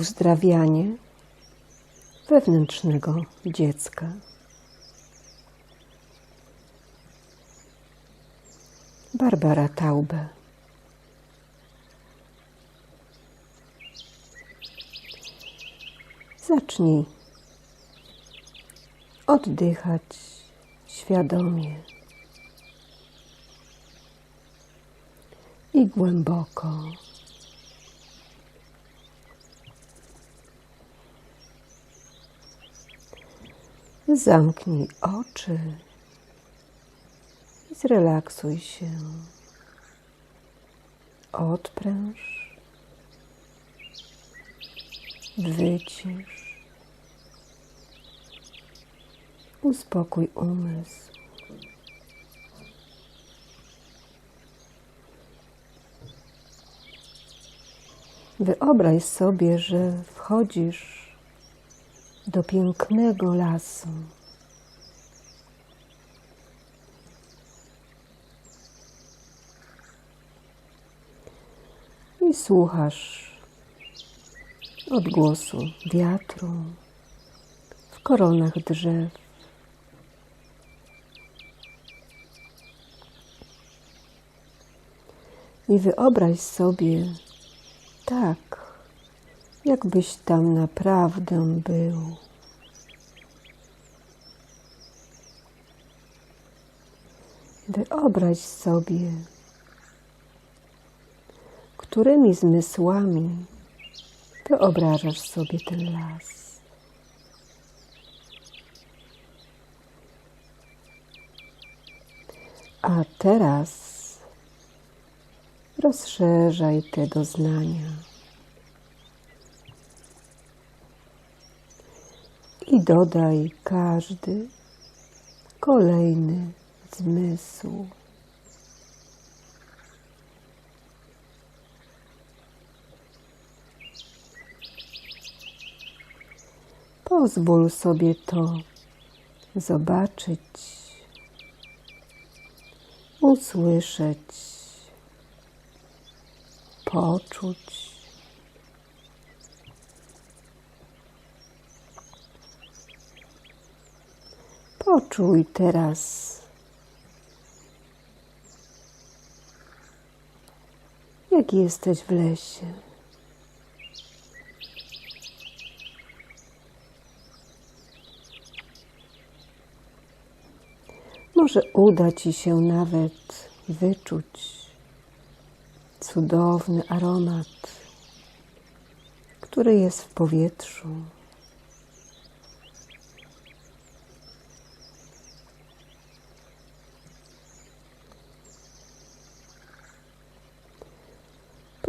uzdrawianie wewnętrznego dziecka. Barbara Taube. Zacznij oddychać świadomie i głęboko. Zamknij oczy i zrelaksuj się. Odpręż, wycisz, uspokój umysł. Wyobraź sobie, że wchodzisz do pięknego lasu. I słuchasz odgłosu wiatru w koronach drzew. I wyobraź sobie tak, jakbyś tam naprawdę był. Wyobraź sobie, którymi zmysłami wyobrażasz sobie ten las. A teraz rozszerzaj te doznania. I dodaj każdy kolejny zmysł. Pozwól sobie to zobaczyć, usłyszeć, poczuć. Poczuj teraz, jak jesteś w lesie. Może uda Ci się nawet wyczuć cudowny aromat, który jest w powietrzu.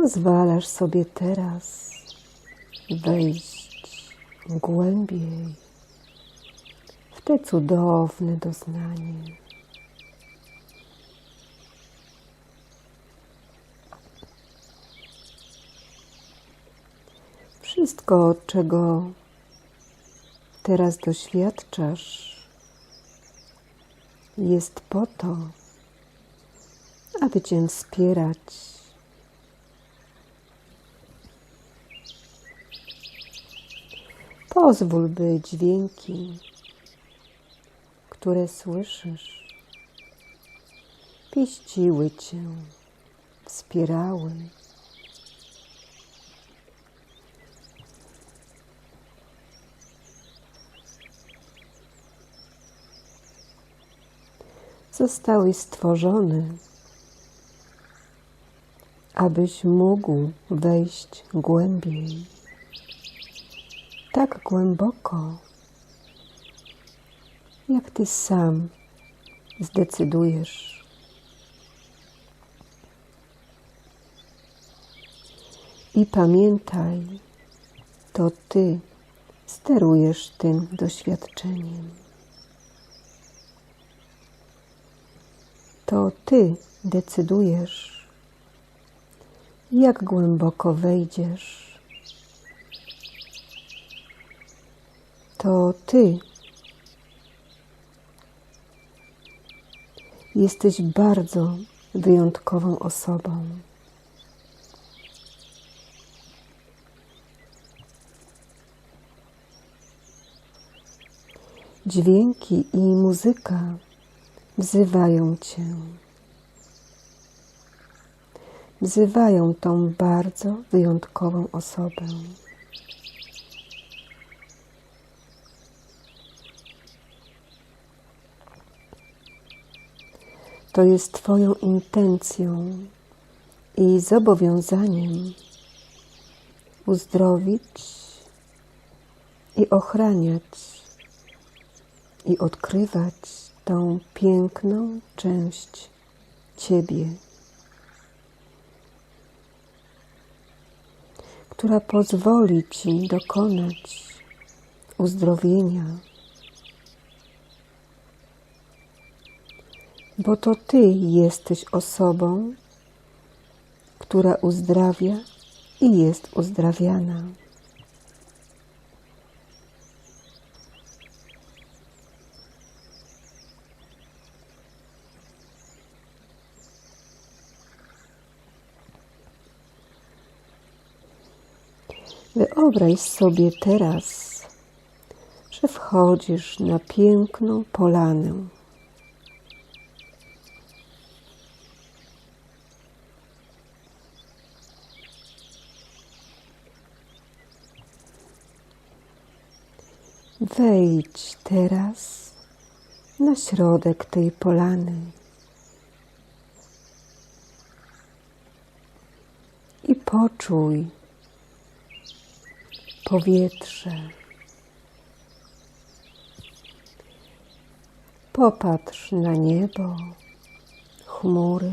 Pozwalasz sobie teraz wejść głębiej w te cudowne doznanie. Wszystko, czego teraz doświadczasz, jest po to, aby Cię wspierać. Pozwól, by dźwięki, które słyszysz, pieściły Cię, wspierały. zostały stworzone, abyś mógł wejść głębiej, tak głęboko, jak ty sam zdecydujesz. I pamiętaj, to ty sterujesz tym doświadczeniem. to Ty decydujesz, jak głęboko wejdziesz. to ty. Jesteś bardzo wyjątkową osobą. Dźwięki i muzyka wzywają cię. Wzywają tą bardzo wyjątkową osobę. To jest Twoją intencją i zobowiązaniem uzdrowić i ochraniać i odkrywać tą piękną część Ciebie, która pozwoli Ci dokonać uzdrowienia, bo to Ty jesteś osobą, która uzdrawia i jest uzdrawiana. Wyobraź sobie teraz, że wchodzisz na piękną polanę. Wejdź teraz na środek tej polany i poczuj powietrze. Popatrz na niebo, chmury.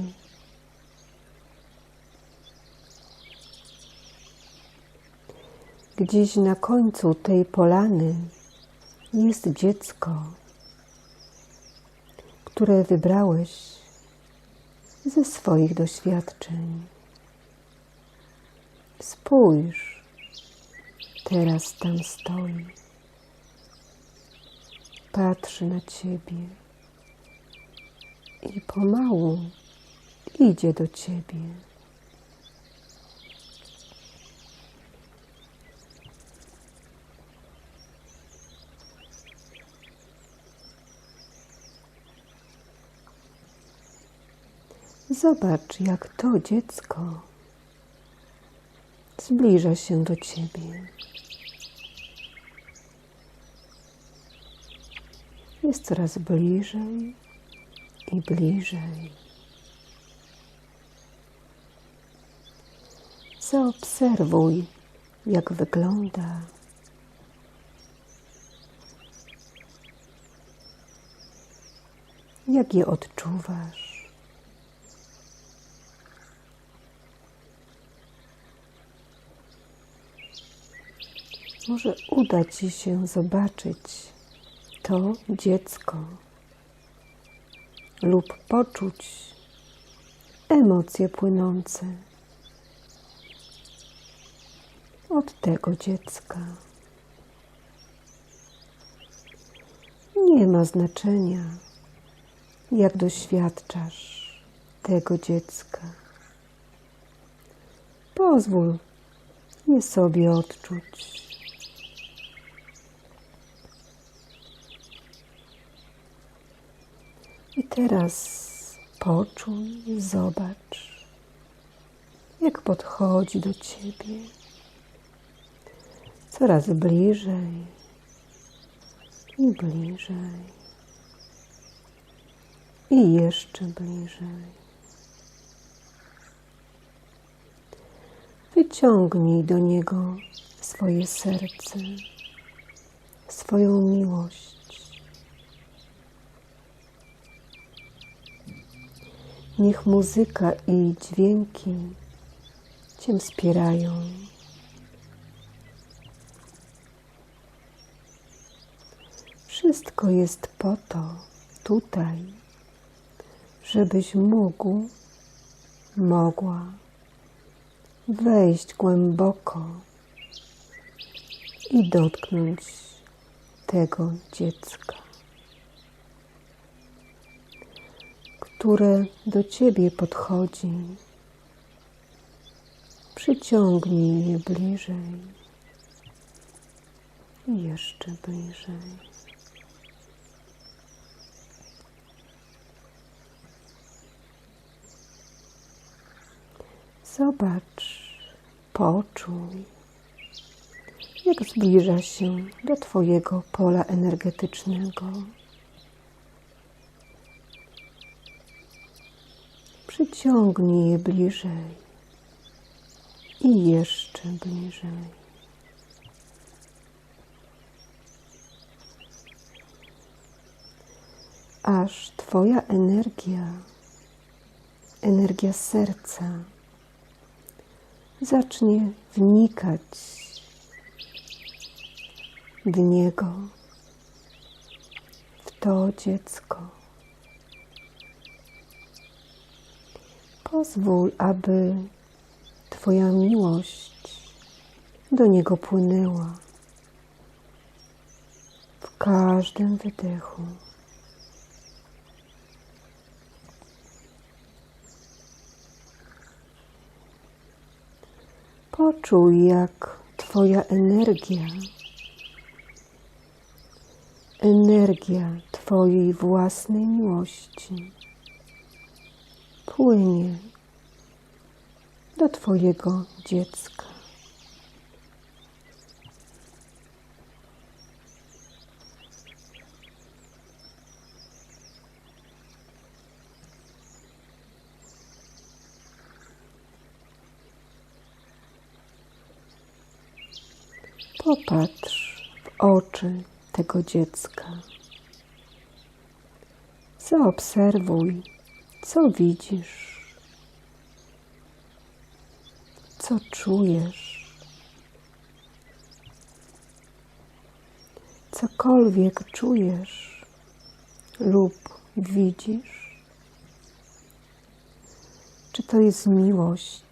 Gdzieś na końcu tej polany jest dziecko, które wybrałeś ze swoich doświadczeń. Spójrz, teraz tam stoi. Patrzy na ciebie i pomału idzie do ciebie. Zobacz, jak to dziecko zbliża się do ciebie. Jest coraz bliżej i bliżej. Zaobserwuj, jak wygląda. Jak je odczuwasz? Może uda ci się zobaczyć to dziecko lub poczuć emocje płynące od tego dziecka. Nie ma znaczenia, jak doświadczasz tego dziecka. Pozwól je sobie odczuć. I teraz poczuj, zobacz, jak podchodzi do ciebie coraz bliżej i bliżej i jeszcze bliżej. Wyciągnij do niego swoje serce, swoją miłość. Niech muzyka i dźwięki Cię wspierają. Wszystko jest po to tutaj, żebyś mógł, mogła wejść głęboko i dotknąć tego dziecka. które do Ciebie podchodzi. Przyciągnij je bliżej i jeszcze bliżej. Zobacz, poczuj, jak zbliża się do Twojego pola energetycznego. Przyciągnij je bliżej i jeszcze bliżej. Aż Twoja energia, energia serca, zacznie wnikać w niego, w to dziecko. Pozwól, aby Twoja miłość do niego płynęła w każdym wydechu. Poczuj, jak Twoja energia, energia Twojej własnej miłości płynie do Twojego dziecka. Popatrz w oczy tego dziecka. Zaobserwuj, co widzisz, co czujesz. Cokolwiek czujesz lub widzisz, czy to jest miłość,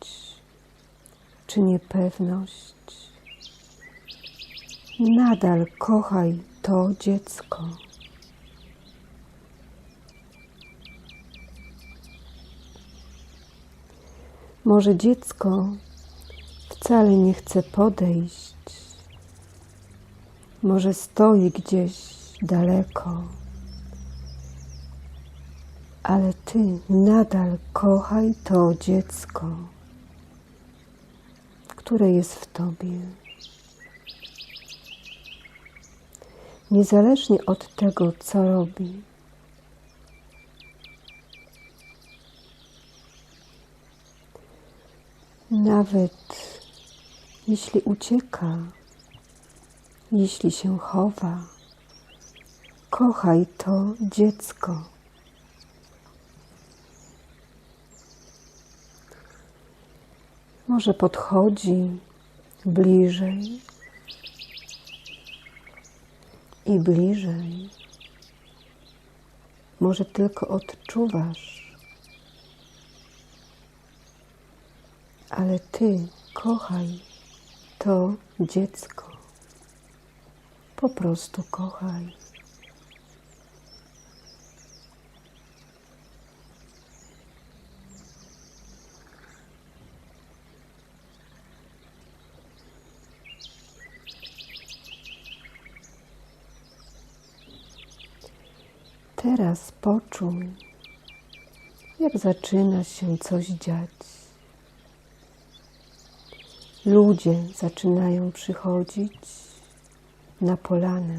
czy niepewność, nadal kochaj to dziecko. Może dziecko wcale nie chce podejść, może stoi gdzieś daleko, ale ty nadal kochaj to dziecko, które jest w tobie. niezależnie od tego, co robi. Nawet jeśli ucieka, jeśli się chowa, kochaj to dziecko. Może podchodzi bliżej, i bliżej. Może tylko odczuwasz, ale ty kochaj to dziecko. Po prostu kochaj. Teraz poczuj, jak zaczyna się coś dziać. Ludzie zaczynają przychodzić na polanę.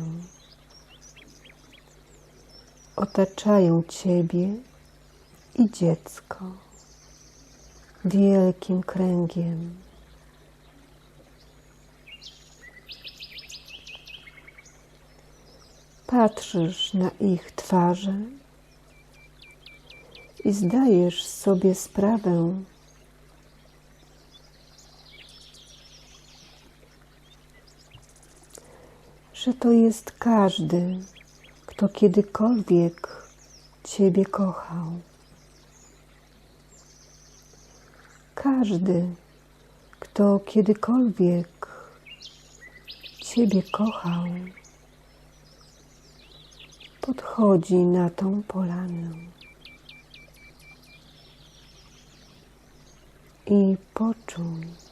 Otaczają Ciebie i dziecko wielkim kręgiem. Patrzysz na ich twarze i zdajesz sobie sprawę, że to jest każdy, kto kiedykolwiek Ciebie kochał. Każdy, kto kiedykolwiek Ciebie kochał podchodzi na tą polanę. I poczuj,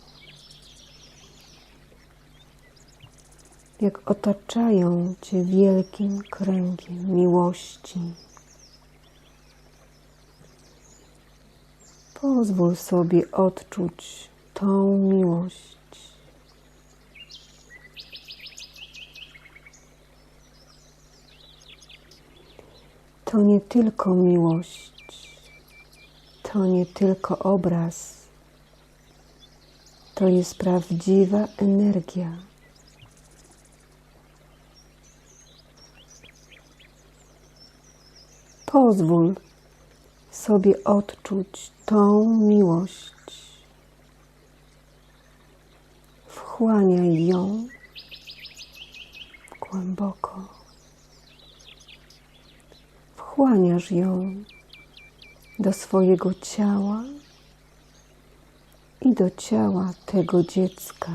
jak otaczają Cię wielkim kręgiem miłości. Pozwól sobie odczuć tą miłość. To nie tylko miłość, to nie tylko obraz, to jest prawdziwa energia. Pozwól sobie odczuć tą miłość. Wchłaniaj ją głęboko. Wchłaniasz ją do swojego ciała i do ciała tego dziecka.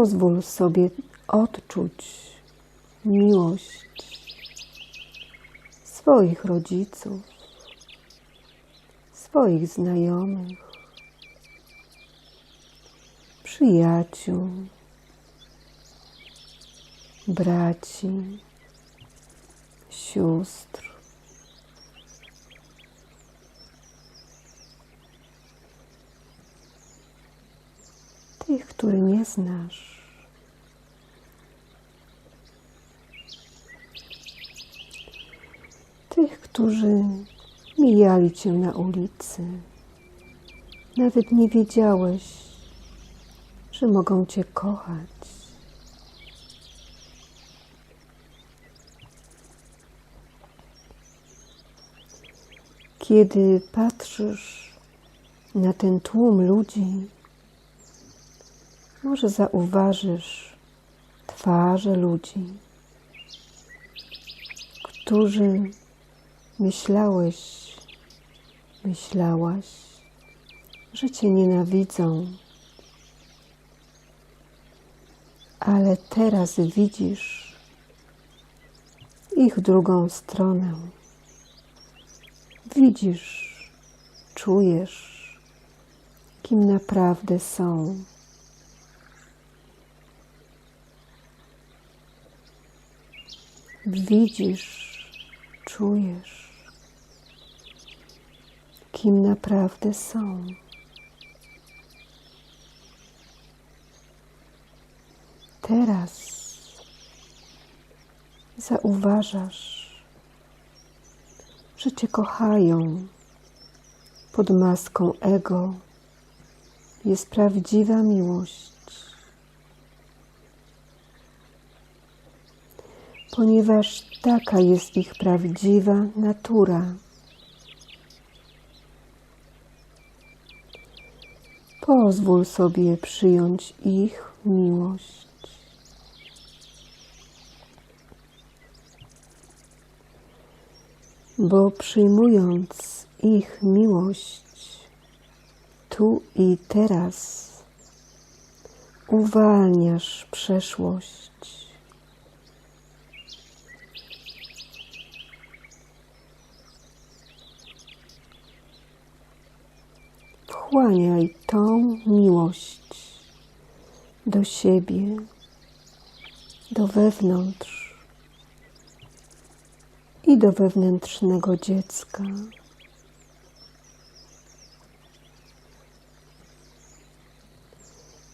Pozwól sobie odczuć miłość swoich rodziców, swoich znajomych, przyjaciół, braci, sióstr. Tych, których nie znasz. Tych, którzy mijali cię na ulicy. Nawet nie wiedziałeś, że mogą cię kochać. Kiedy patrzysz na ten tłum ludzi, może zauważysz twarze ludzi, którzy myślałeś, myślałaś, że cię nienawidzą, ale teraz widzisz ich drugą stronę. Widzisz, czujesz, kim naprawdę są. Widzisz, czujesz, kim naprawdę są. Teraz zauważasz, że Cię kochają pod maską ego. Jest prawdziwa miłość. Ponieważ taka jest ich prawdziwa natura. Pozwól sobie przyjąć ich miłość. Bo przyjmując ich miłość tu i teraz, uwalniasz przeszłość. Wchłaniaj tą miłość do siebie, do wewnątrz i do wewnętrznego dziecka.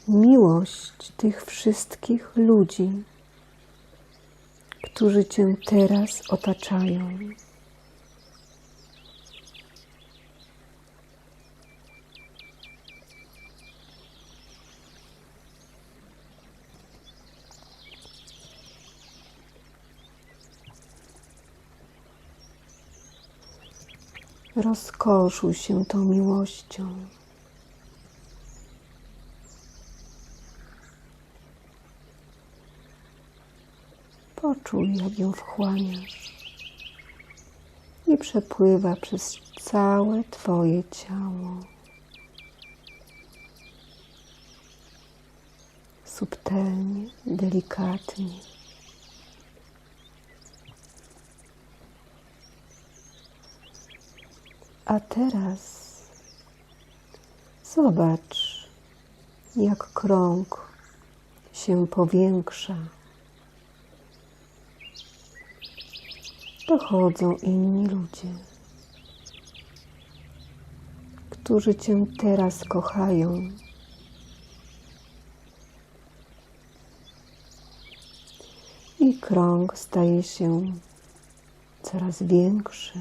Miłość tych wszystkich ludzi, którzy Cię teraz otaczają. Rozkoszuj się tą miłością. Poczuj, jak ją wchłaniasz i przepływa przez całe Twoje ciało. Subtelnie, delikatnie. A teraz zobacz, jak krąg się powiększa. Dochodzą inni ludzie, którzy Cię teraz kochają. I krąg staje się coraz większy.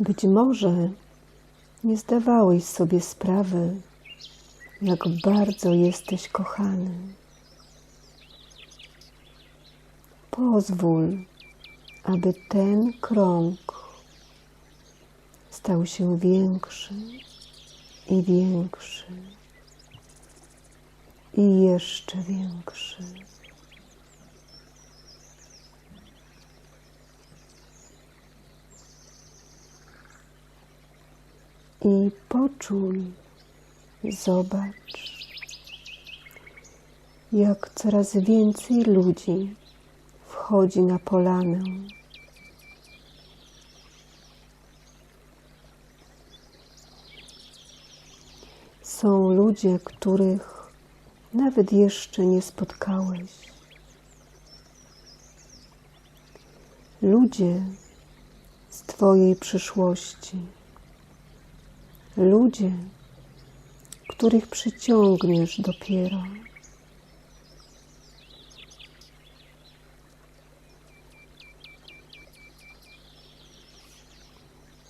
Być może nie zdawałeś sobie sprawy, jak bardzo jesteś kochany. Pozwól, aby ten krąg stał się większy i większy i jeszcze większy. I poczuj, zobacz, jak coraz więcej ludzi wchodzi na polanę. Są ludzie, których nawet jeszcze nie spotkałeś. Ludzie z Twojej przyszłości. Ludzie, których przyciągniesz dopiero.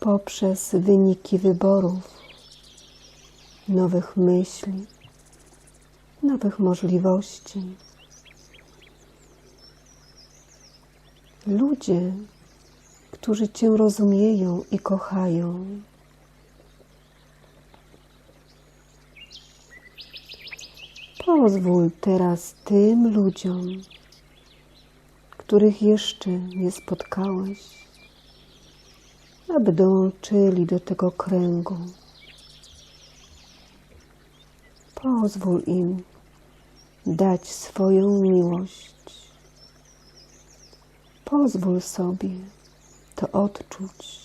Poprzez wyniki wyborów, nowych myśli, nowych możliwości. Ludzie, którzy Cię rozumieją i kochają. Pozwól teraz tym ludziom, których jeszcze nie spotkałeś, aby dołączyli do tego kręgu. Pozwól im dać swoją miłość. Pozwól sobie to odczuć.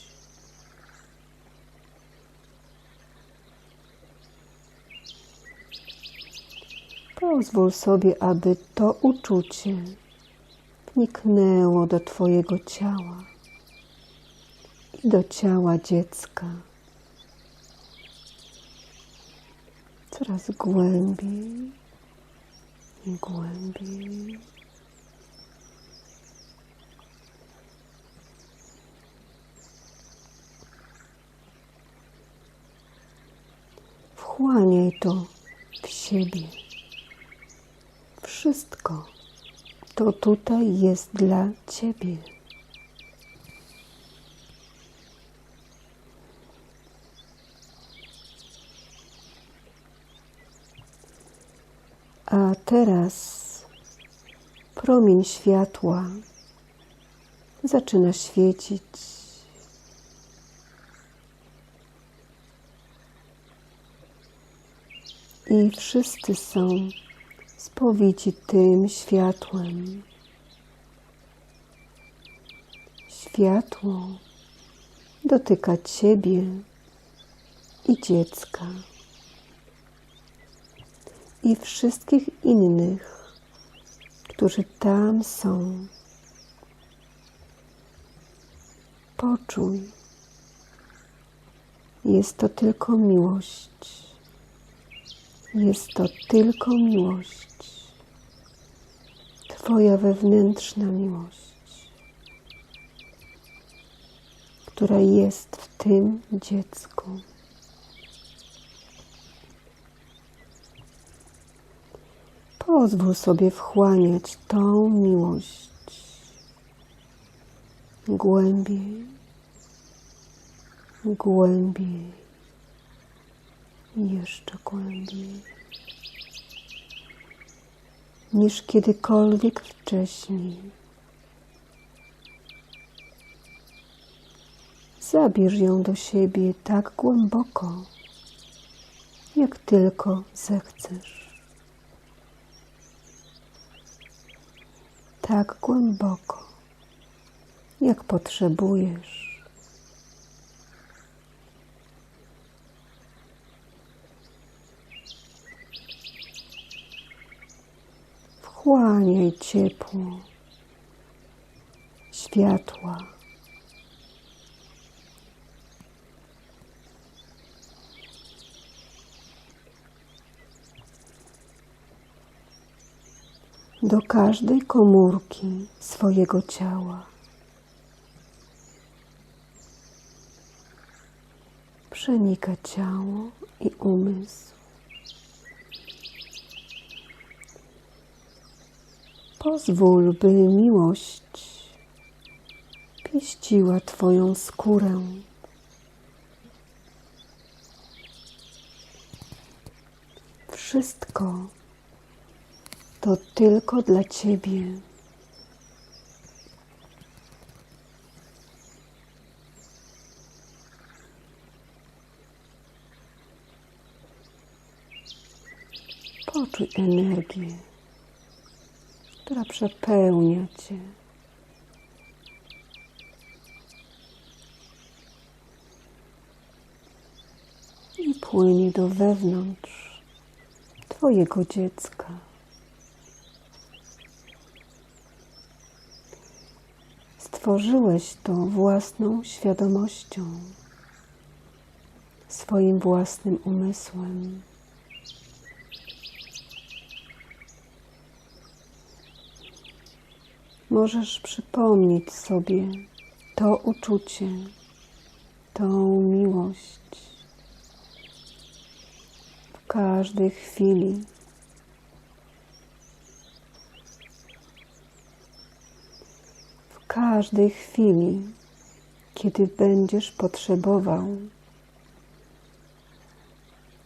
Pozwól sobie, aby to uczucie wniknęło do Twojego ciała i do ciała dziecka. Coraz głębiej i głębiej. Wchłaniaj to w siebie. Wszystko to tutaj jest dla Ciebie. A teraz promień światła zaczyna świecić. I wszyscy są spowici tym światłem. Światło dotyka Ciebie i dziecka i wszystkich innych, którzy tam są. Poczuj, jest to tylko miłość. Jest to tylko miłość. Twoja wewnętrzna miłość, która jest w tym dziecku. Pozwól sobie wchłaniać tą miłość głębiej, głębiej, jeszcze głębiej niż kiedykolwiek wcześniej. Zabierz ją do siebie tak głęboko, jak tylko zechcesz. Tak głęboko, jak potrzebujesz. Wchłaniaj ciepło, światła. Do każdej komórki swojego ciała. Przenika ciało i umysł. Pozwól, by miłość pieściła Twoją skórę. Wszystko to tylko dla Ciebie. Poczuj energię, która przepełnia Cię. I płynie do wewnątrz Twojego dziecka. Stworzyłeś to własną świadomością, swoim własnym umysłem. Możesz przypomnieć sobie to uczucie, tą miłość w każdej chwili. W każdej chwili, kiedy będziesz potrzebował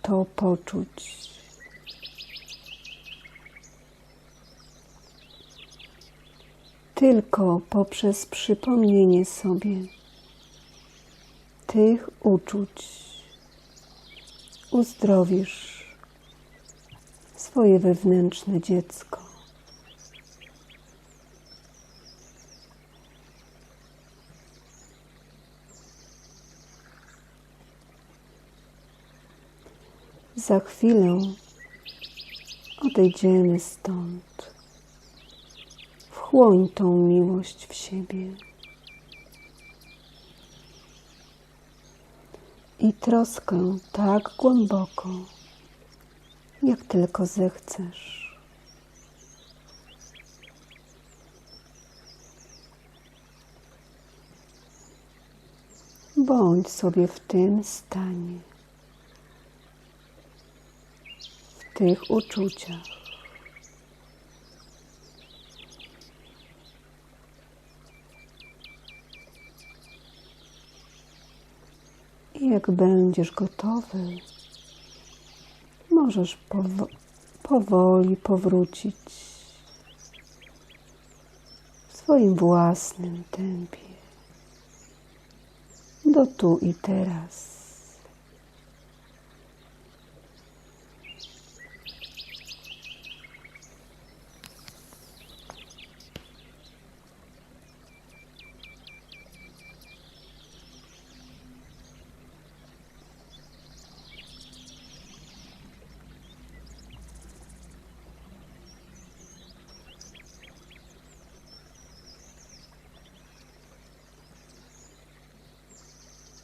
to poczuć. Tylko poprzez przypomnienie sobie tych uczuć uzdrowisz swoje wewnętrzne dziecko. Za chwilę odejdziemy stąd. Wchłoń tą miłość w siebie. I troskę tak głęboko, jak tylko zechcesz. Bądź sobie w tym stanie, w tych uczuciach. Jak będziesz gotowy, możesz powo powoli powrócić w swoim własnym tempie do tu i teraz.